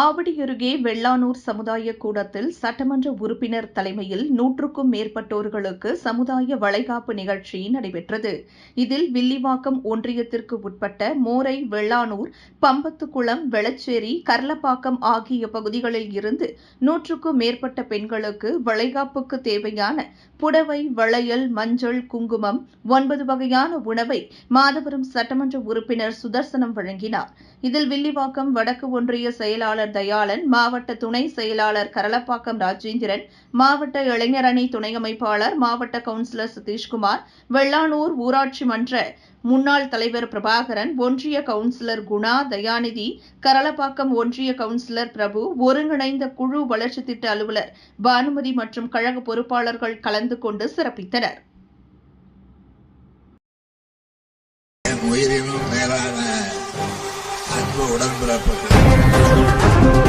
ஆவடி அருகே வெள்ளானூர் சமுதாய கூடத்தில் சட்டமன்ற உறுப்பினர் தலைமையில் நூற்றுக்கும் மேற்பட்டோர்களுக்கு சமுதாய வளைகாப்பு நிகழ்ச்சி நடைபெற்றது. இதில் வில்லிவாக்கம் ஒன்றியத்திற்கு உட்பட்ட மோரை வெள்ளானூர் பம்பத்துக்குளம் வெளச்சேரி கர்லப்பாக்கம் ஆகிய பகுதிகளில் இருந்து நூற்றுக்கும் மேற்பட்ட பெண்களுக்கு வளைகாப்புக்கு தேவையான புடவை வளையல் மஞ்சள் குங்குமம் ஒன்பது வகையான உணவை மாதவரம் சட்டமன்ற உறுப்பினர் சுதர்சனம் வழங்கினார். இதில் வில்லிவாக்கம் வடக்கு ஒன்றிய செயலாளர் செயலாளர் தயாளன் மாவட்ட துணை செயலாளர் கரளப்பாக்கம் ராஜேந்திரன் மாவட்ட இளைஞரணி துணை அமைப்பாளர் மாவட்ட கவுன்சிலர் சதீஷ்குமார் வெள்ளானூர் ஊராட்சி மன்ற முன்னாள் தலைவர் பிரபாகரன் ஒன்றிய கவுன்சிலர் குணா தயாநிதி கரளப்பாக்கம் ஒன்றிய கவுன்சிலர் பிரபு ஒருங்கிணைந்த குழு வளர்ச்சி திட்ட அலுவலர் பானுமதி மற்றும் கழக பொறுப்பாளர்கள் கலந்து கொண்டு சிறப்பித்தனர். உயிரினும் மேலான அன்பு உடன்பிறப்பது